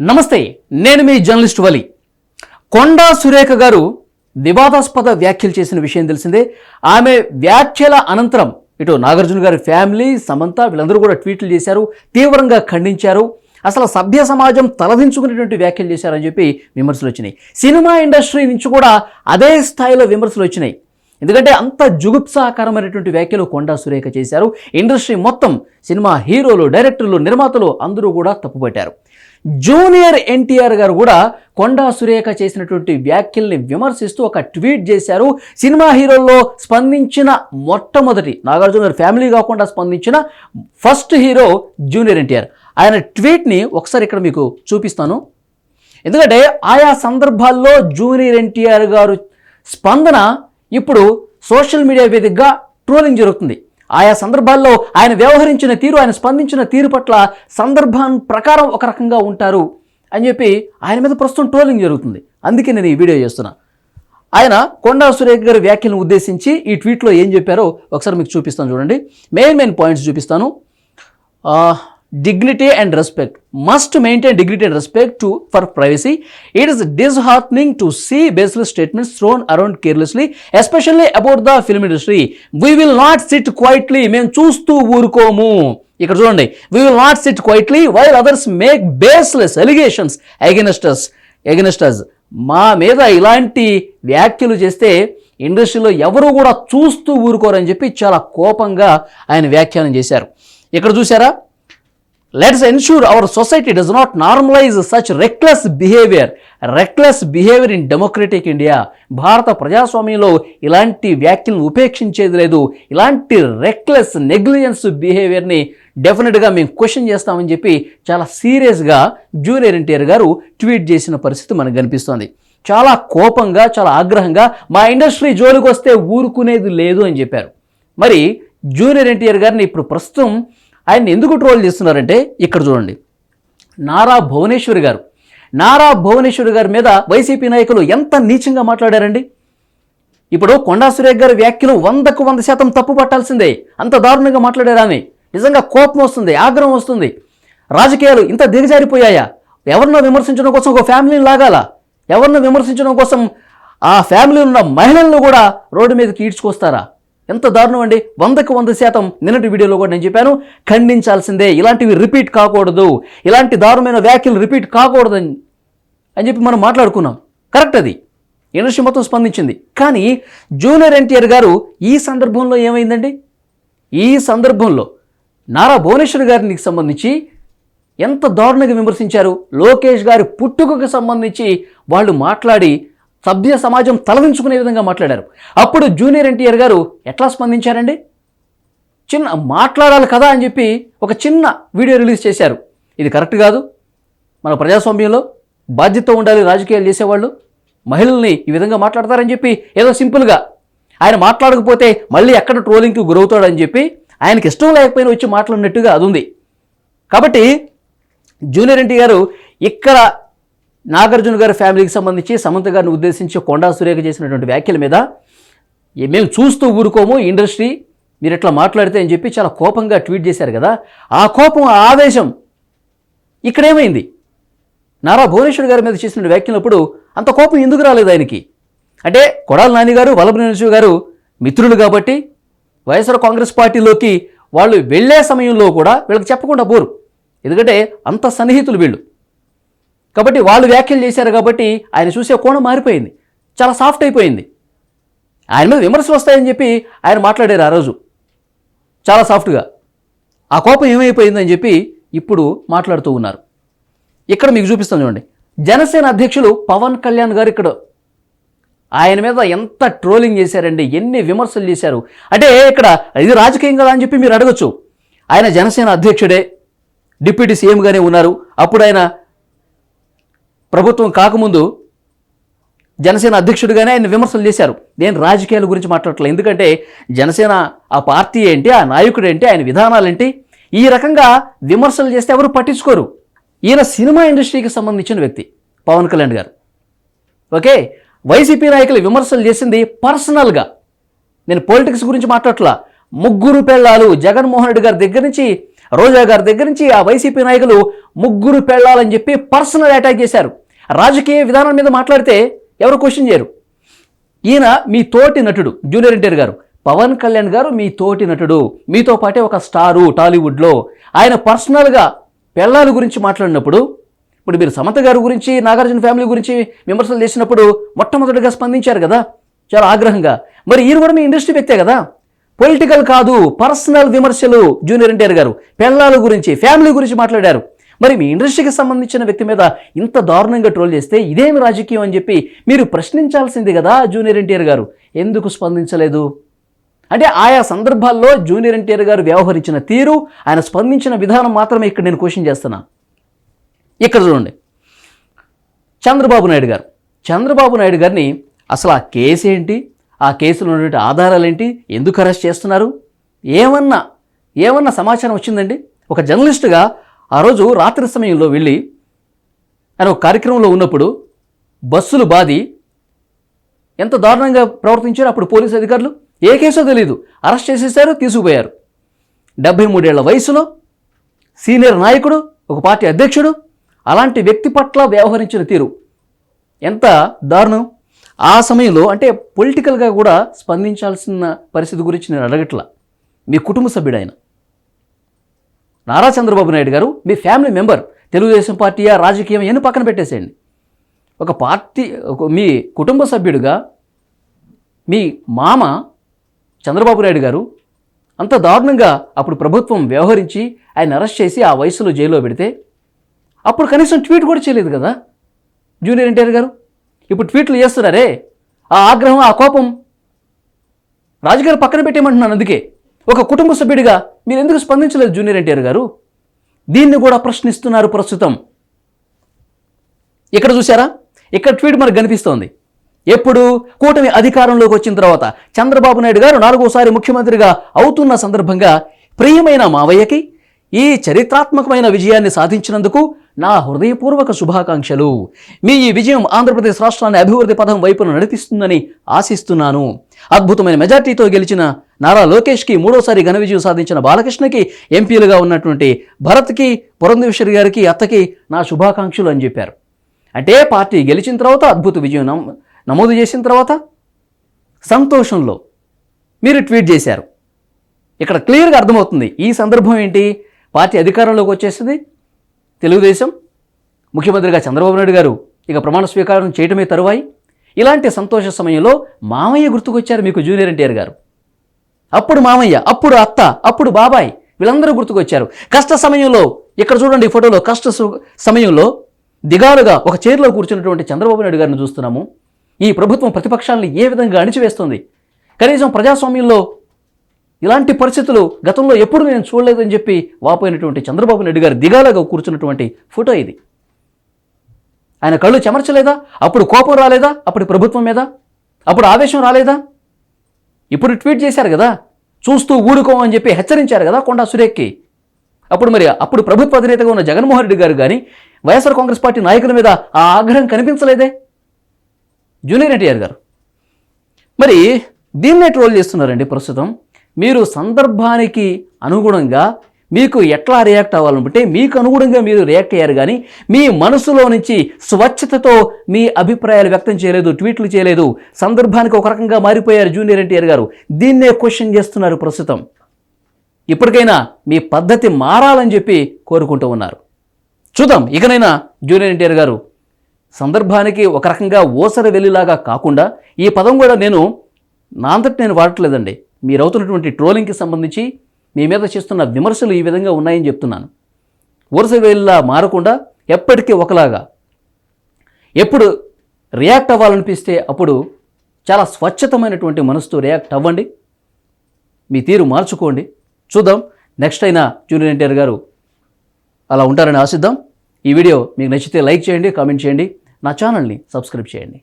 నమస్తే నేను మీ జర్నలిస్ట్ వలి. కొండా సురేఖ గారు వివాదాస్పద వ్యాఖ్యలు చేసిన విషయం తెలిసిందే. ఆమె వ్యాఖ్యల అనంతరం ఇటు నాగార్జున గారి ఫ్యామిలీ సమంత వీళ్ళందరూ కూడా ట్వీట్లు చేశారు తీవ్రంగా ఖండించారు. అసలు సభ్య సమాజం తలదించుకునేటువంటి వ్యాఖ్యలు చేశారని చెప్పి విమర్శలు వచ్చినాయి. సినిమా ఇండస్ట్రీ నుంచి కూడా అదే స్థాయిలో విమర్శలు వచ్చినాయి. ఎందుకంటే అంత జుగుప్సాకరమైనటువంటి వ్యాఖ్యలు కొండా సురేఖ చేశారు. ఇండస్ట్రీ మొత్తం సినిమా హీరోలు డైరెక్టర్లు నిర్మాతలు అందరూ కూడా తప్పుపట్టారు. జూనియర్ ఎన్టీఆర్ గారు కూడా కొండా సురేఖ చేసినటువంటి వ్యాఖ్యల్ని విమర్శిస్తూ ఒక ట్వీట్ చేశారు. సినిమా హీరోల్లో స్పందించిన మొట్టమొదటి నాగార్జున గారి ఫ్యామిలీ కాకుండా స్పందించిన ఫస్ట్ హీరో జూనియర్ ఎన్టీఆర్. ఆయన ట్వీట్ని ఒకసారి ఇక్కడ మీకు చూపిస్తాను. ఎందుకంటే ఆయా సందర్భాల్లో జూనియర్ ఎన్టీఆర్ గారు స్పందన ఇప్పుడు సోషల్ మీడియా వేదికగా ట్రోలింగ్ జరుగుతుంది. ఆయా సందర్భాల్లో ఆయన వ్యవహరించిన తీరు ఆయన స్పందించిన తీరు పట్ల సందర్భం ప్రకారం ఒక రకంగా ఉంటారు అని చెప్పి ఆయన మీద ప్రస్తుతం ట్రోలింగ్ జరుగుతుంది. అందుకే నేను ఈ వీడియో చేస్తున్నా. ఆయన కొండా సురేఖ గారి వ్యాఖ్యలను ఉద్దేశించి ఈ ట్వీట్లో ఏం చెప్పారో ఒకసారి మీకు చూపిస్తాను చూడండి. మెయిన్ మెయిన్ పాయింట్స్ చూపిస్తాను. Dignity and respect must maintain dignity and respect to for privacy it is disheartening to see baseless statements thrown around carelessly especially about the film industry we will not sit quietly మేము చూస్తూ ఊరుకోము. ఇక్కడ చూడండి. We will not sit quietly while others make baseless allegations against us against us మా మీద ఇలాంటి వ్యాఖ్యలు చేస్తే ఇండస్ట్రీలో ఎవరు కూడా చూస్తూ ఊరుకోరని చెప్పి చాలా కోపంగా ఆయన వ్యాఖ్యానం చేశారు. ఇక్కడ చూసారా let's ensure our society does not normalise such reckless behaviour reckless behaviour in democratic India భారత ప్రజాస్వామ్యంలో ఇలాంటి వ్యాఖ్యలను ఉపేక్షించేది లేదు. ఇలాంటి రెక్లెస్ నెగ్లిజెన్స్ బిహేవియర్ని డెఫినెట్గా మేము క్వశ్చన్ చేస్తామని చెప్పి చాలా సీరియస్గా జూనియర్ ఎన్టీఆర్ గారు ట్వీట్ చేసిన పరిస్థితి మనకు కనిపిస్తోంది. చాలా కోపంగా చాలా ఆగ్రహంగా మా ఇండస్ట్రీ జోలికి వస్తే ఊరుకునేది లేదు అని చెప్పారు. మరి జూనియర్ ఎన్టీఆర్ గారిని ఇప్పుడు ప్రస్తుతం ఆయన ఎందుకు ట్రోల్ చేస్తున్నారంటే ఇక్కడ చూడండి. నారా భువనేశ్వరి గారు. నారా భువనేశ్వరి గారి మీద వైసీపీ నాయకులు ఎంత నీచంగా మాట్లాడారండి? ఇప్పుడు కొండా సురేఖ్ గారి వ్యాఖ్యలు వందకు వంద శాతం తప్పు పట్టాల్సిందే. అంత దారుణంగా మాట్లాడారు ఆమె. నిజంగా కోపం వస్తుంది ఆగ్రహం వస్తుంది. రాజకీయాలు ఇంత దిగజారిపోయాయా? ఎవరినో విమర్శించడం కోసం ఒక ఫ్యామిలీని లాగాల? ఎవరినో విమర్శించడం కోసం ఆ ఫ్యామిలీ ఉన్న మహిళలను కూడా రోడ్డు మీదకి ఈడ్చుకొస్తారా? ఎంత దారుణం అండి? వందకు వంద శాతం నిన్నటి వీడియోలో కూడా నేను చెప్పాను ఖండించాల్సిందే ఇలాంటివి రిపీట్ కాకూడదు ఇలాంటి దారుణమైన వ్యాఖ్యలు రిపీట్ కాకూడదని అని చెప్పి మనం మాట్లాడుకున్నాం. కరెక్ట్ అది. ఇండస్ట్రీ మొత్తం స్పందించింది. కానీ జూనియర్ ఎన్టీఆర్ గారు ఈ సందర్భంలో ఏమైందండి? ఈ సందర్భంలో నారా భువనేశ్వర్ గారికి సంబంధించి ఎంత దారుణంగా విమర్శించారు? లోకేష్ గారి పుట్టుకకు సంబంధించి వాళ్ళు మాట్లాడి సభ్య సమాజం తలదించుకునే విధంగా మాట్లాడారు. అప్పుడు జూనియర్ ఎన్టీఆర్ గారు ఎట్లా స్పందించారండి? చిన్న మాట్లాడాలి కదా అని చెప్పి ఒక చిన్న వీడియో రిలీజ్ చేశారు. ఇది కరెక్ట్ కాదు. మన ప్రజాస్వామ్యంలో బాధ్యత ఉండాలి రాజకీయాలు చేసేవాళ్ళు. మహిళల్ని ఈ విధంగా మాట్లాడతారని చెప్పి ఏదో సింపుల్గా ఆయన మాట్లాడకపోతే మళ్ళీ ఎక్కడ ట్రోలింగ్కి గురవుతాడని చెప్పి ఆయనకి ఇష్టం లేకపోయినా వచ్చి మాట్లాడినట్టుగా అది ఉంది. కాబట్టి జూనియర్ ఎన్టీ గారు ఇక్కడ నాగార్జున గారి ఫ్యామిలీకి సంబంధించి సమంత గారిని ఉద్దేశించి కొండా సురేఖ చేసినటువంటి వ్యాఖ్యల మీద మేము చూస్తూ ఊరుకోము ఇండస్ట్రీ మీరు ఇట్లా మాట్లాడితే అని చెప్పి చాలా కోపంగా ట్వీట్ చేశారు కదా. ఆ కోపం ఆ ఆవేశం ఇక్కడేమైంది? నారా భువనేశ్వర్ గారి మీద చేసిన వ్యాఖ్యలప్పుడు అంత కోపం ఎందుకు రాలేదు ఆయనకి? అంటే కొడాల నాని గారు వల్లభనేశ్వర గారు మిత్రులు కాబట్టి వైఎస్ఆర్ కాంగ్రెస్ పార్టీలోకి వాళ్ళు వెళ్ళే సమయంలో కూడా వీళ్ళకి చెప్పకుండా పోరు. ఎందుకంటే అంత సన్నిహితులు వీళ్ళు. కాబట్టి వాళ్ళు వ్యాఖ్యలు చేశారు కాబట్టి ఆయన చూసే కోణం మారిపోయింది. చాలా సాఫ్ట్ అయిపోయింది. ఆయన మీద విమర్శలు వస్తాయని చెప్పి ఆయన మాట్లాడారు ఆ రోజు. చాలా సాఫ్ట్గా ఆ కోపం ఏమైపోయిందని చెప్పి ఇప్పుడు మాట్లాడుతూ ఉన్నారు. ఇక్కడ మీకు చూపిస్తాను చూడండి. జనసేన అధ్యక్షులు పవన్ కళ్యాణ్ గారు ఇక్కడ ఆయన మీద ఎంత ట్రోలింగ్ చేశారండి ఎన్ని విమర్శలు చేశారు. అంటే ఇక్కడ ఇది రాజకీయం కదా అని చెప్పి మీరు అడగచ్చు. ఆయన జనసేన అధ్యక్షుడే డిప్యూటీ సీఎంగానే ఉన్నారు. అప్పుడు ఆయన ప్రభుత్వం కాకముందు జనసేన అధ్యక్షుడిగానే ఆయన విమర్శలు చేశారు. నేను రాజకీయాల గురించి మాట్లాడట్లేదు. ఎందుకంటే జనసేన ఆ పార్టీ ఏంటి ఆ నాయకుడు ఏంటి ఆయన విధానాలు ఏంటి ఈ రకంగా విమర్శలు చేస్తే ఎవరు పట్టించుకోరు. ఈయన సినిమా ఇండస్ట్రీకి సంబంధించిన వ్యక్తి పవన్ కళ్యాణ్ గారు. ఓకే? వైసీపీ నాయకులు విమర్శలు చేసింది పర్సనల్గా. నేను పొలిటిక్స్ గురించి మాట్లాడట్లా. ముగ్గురు పెళ్ళాలు జగన్మోహన్ రెడ్డి గారి దగ్గర నుంచి రోజా గారి దగ్గర నుంచి ఆ వైసీపీ నాయకులు ముగ్గురు పెళ్ళాలని చెప్పి పర్సనల్ అటాక్ చేశారు. రాజకీయ విధానం మీద మాట్లాడితే ఎవరు క్వశ్చన్ చేయరు. ఈయన మీ తోటి నటుడు జూనియర్ ఎన్టీఆర్ గారు. పవన్ కళ్యాణ్ గారు మీ తోటి నటుడు. మీతో పాటే ఒక స్టారు టాలీవుడ్లో. ఆయన పర్సనల్గా పెళ్ళాల గురించి మాట్లాడినప్పుడు ఇప్పుడు మీరు సమత గారి గురించి నాగార్జున ఫ్యామిలీ గురించి విమర్శలు చేసినప్పుడు మొట్టమొదటిగా స్పందించారు కదా. చాలా ఆగ్రహంగా. మరి ఈయన కూడా మీ ఇండస్ట్రీ వ్యక్తే కదా. పొలిటికల్ కాదు పర్సనల్ విమర్శలు జూనియర్ ఎన్టీఆర్ గారు. పెళ్ళాల గురించి ఫ్యామిలీ గురించి మాట్లాడారు. మరి మీ ఇండస్ట్రీకి సంబంధించిన వ్యక్తి మీద ఇంత దారుణంగా ట్రోల్ చేస్తే ఇదేమి రాజకీయం అని చెప్పి మీరు ప్రశ్నించాల్సింది కదా జూనియర్ ఎన్టీఆర్ గారు. ఎందుకు స్పందించలేదు? అంటే ఆయా సందర్భాల్లో జూనియర్ ఎన్టీఆర్ గారు వ్యవహరించిన తీరు ఆయన స్పందించిన విధానం మాత్రమే ఇక్కడ నేను క్వశ్చన్ చేస్తున్నా. ఇక్కడ చూడండి. చంద్రబాబు నాయుడు గారు. చంద్రబాబు నాయుడు గారిని అసలు ఆ కేసు ఏంటి? ఆ కేసులో ఉన్నటువంటి ఆధారాలు ఏంటి? ఎందుకు అరెస్ట్ చేస్తున్నారు? ఏమన్నా ఏమన్నా సమాచారం వచ్చిందండి? ఒక జర్నలిస్టుగా ఆ రోజు రాత్రి సమయంలో వెళ్ళి ఆయన ఒక కార్యక్రమంలో ఉన్నప్పుడు బస్సులు బాది ఎంత దారుణంగా ప్రవర్తించారు అప్పుడు పోలీసు అధికారులు ఏ కేసో తెలియదు అరెస్ట్ చేసేశారు తీసుకుపోయారు. డెబ్బై మూడేళ్ళ వయసులో సీనియర్ నాయకుడు ఒక పార్టీ అధ్యక్షుడు అలాంటి వ్యక్తి పట్ల వ్యవహరించిన తీరు ఎంత దారుణం. ఆ సమయంలో అంటే పొలిటికల్గా కూడా స్పందించాల్సిన పరిస్థితి గురించి నేను అడగట్లా. మీ కుటుంబ సభ్యుడు ఆయన. నారా చంద్రబాబు నాయుడు గారు మీ ఫ్యామిలీ మెంబర్. తెలుగుదేశం పార్టీయా రాజకీయం ఎన్ని పక్కన పెట్టేసేయండి. ఒక పార్టీ ఒక- మీ కుటుంబ సభ్యుడిగా మీ మామ చంద్రబాబు నాయుడు గారు అంత దారుణంగా అప్పుడు ప్రభుత్వం వ్యవహరించి ఆయన అరెస్ట్ చేసి ఆ వయసులో జైల్లో పెడితే అప్పుడు కనీసం ట్వీట్ కూడా చేయలేదు కదా జూనియర్ ఎన్టీఆర్ గారు. ఇప్పుడు ట్వీట్లు చేస్తున్నారే. ఆ ఆగ్రహం ఆ కోపం రాజుగారు పక్కన పెట్టేయమంటున్నాను అందుకే. ఒక కుటుంబ సభ్యుడిగా మీరు ఎందుకు స్పందించలేదు జూనియర్ ఎన్టీఆర్ గారు? దీన్ని కూడా ప్రశ్నిస్తున్నారు ప్రస్తుతం. ఇక్కడ చూసారా ఇక్కడ ట్వీట్ మనకు కనిపిస్తోంది. ఎప్పుడు కూటమి అధికారంలోకి వచ్చిన తర్వాత చంద్రబాబు నాయుడు గారు నాలుగోసారి ముఖ్యమంత్రిగా అవుతున్న సందర్భంగా ప్రియమైన మావయ్యకి ఈ చరిత్రాత్మకమైన విజయాన్ని సాధించినందుకు నా హృదయపూర్వక శుభాకాంక్షలు. మీ ఈ విజయం ఆంధ్రప్రదేశ్ రాష్ట్రాన్ని అభివృద్ధి పథం వైపున నడిపిస్తుందని ఆశిస్తున్నాను. అద్భుతమైన మెజార్టీతో గెలిచిన నారా లోకేష్కి మూడోసారి ఘన విజయం సాధించిన బాలకృష్ణకి ఎంపీలుగా ఉన్నటువంటి భరత్కి పురంధేశ్వరి గారికి అత్తకి నా శుభాకాంక్షలు అని చెప్పారు. అంటే పార్టీ గెలిచిన తర్వాత అద్భుత విజయం నమోదు చేసిన తర్వాత సంతోషంలో మీరు ట్వీట్ చేశారు. ఇక్కడ క్లియర్గా అర్థమవుతుంది. ఈ సందర్భం ఏంటి? పార్టీ అధికారంలోకి వచ్చేసింది. తెలుగుదేశం ముఖ్యమంత్రిగా చంద్రబాబు నాయుడు గారు ఇక ప్రమాణ స్వీకారం చేయటమే తరువాయి. ఇలాంటి సంతోష సమయంలో మామయ్య గుర్తుకొచ్చారు మీకు జూనియర్ ఎన్టీఆర్ గారు. అప్పుడు మామయ్య అప్పుడు అత్త అప్పుడు బాబాయ్ వీళ్ళందరూ గుర్తుకొచ్చారు. కష్ట సమయంలో ఇక్కడ చూడండి ఈ ఫోటోలో కష్ట సు- సమయంలో దిగాలుగా ఒక చైర్లో కూర్చున్నటువంటి చంద్రబాబు నాయుడు గారిని చూస్తున్నాము. ఈ ప్రభుత్వం ప్రతిపక్షాలను ఏ విధంగా అణిచివేస్తుంది? కనీసం ప్రజాస్వామ్యంలో ఇలాంటి పరిస్థితులు గతంలో ఎప్పుడు నేను చూడలేదని చెప్పి వాపోయినటువంటి చంద్రబాబు నాయుడు గారు దిగాలుగా కూర్చున్నటువంటి ఫోటో ఇది. ఆయన కళ్ళు చెమర్చలేదా? అప్పుడు కోపం రాలేదా? అప్పుడు ప్రభుత్వం మీద? అప్పుడు ఆవేశం రాలేదా? ఇప్పుడు ట్వీట్ చేశారు కదా? చూస్తూ ఊడుకోమని చెప్పి హెచ్చరించారు కదా కొండా సురేఖ్కి. అప్పుడు మరి అప్పుడు ప్రభుత్వ అధినేతగా ఉన్న జగన్మోహన్ రెడ్డి గారు కానీ వైఎస్ఆర్ కాంగ్రెస్ పార్టీ నాయకుల మీద ఆ ఆగ్రహం కనిపించలేదే? జూనియర్ ఎన్టీఆర్ గారు. మరి దీన్నే ట్రోల్ చేస్తున్నారండి ప్రస్తుతం. మీరు సందర్భానికి అనుగుణంగా మీకు ఎట్లా రియాక్ట్ అవ్వాలనుకుంటే మీకు అనుగుణంగా మీరు రియాక్ట్ అయ్యారు కానీ మీ మనసులో నుంచి స్వచ్ఛతతో మీ అభిప్రాయాలు వ్యక్తం చేయలేదు ట్వీట్లు చేయలేదు. సందర్భానికి ఒక రకంగా మారిపోయారు జూనియర్ ఎన్టీఆర్ గారు. దీన్నే క్వశ్చన్ చేస్తున్నారు ప్రస్తుతం. ఇప్పటికైనా మీ పద్ధతి మారాలని చెప్పి కోరుకుంటూ ఉన్నారు. చూద్దాం ఇకనైనా జూనియర్ ఎన్టీఆర్ గారు. సందర్భానికి ఒక రకంగా ఓసర వెళ్ళిలాగా కాకుండా ఈ పదం కూడా నేను నా అంతటి నేను వాడట్లేదండి. మీరు అవుతున్నటువంటి ట్రోలింగ్కి సంబంధించి మీ మీద చేస్తున్న విమర్శలు ఈ విధంగా ఉన్నాయని చెప్తున్నాను. వరుస వేలిలా మారకుండా ఎప్పటికీ ఒకలాగా. ఎప్పుడు రియాక్ట్ అవ్వాలనిపిస్తే అప్పుడు చాలా స్వచ్ఛతమైనటువంటి మనసుతో రియాక్ట్ అవ్వండి. మీ తీరు మార్చుకోండి. చూద్దాం నెక్స్ట్ అయినా జూనియర్ ఎన్టీఆర్ గారు అలా ఉంటారని ఆశిద్దాం. ఈ వీడియో మీకు నచ్చితే లైక్ చేయండి కామెంట్ చేయండి. నా ఛానల్ని సబ్స్క్రైబ్ చేయండి.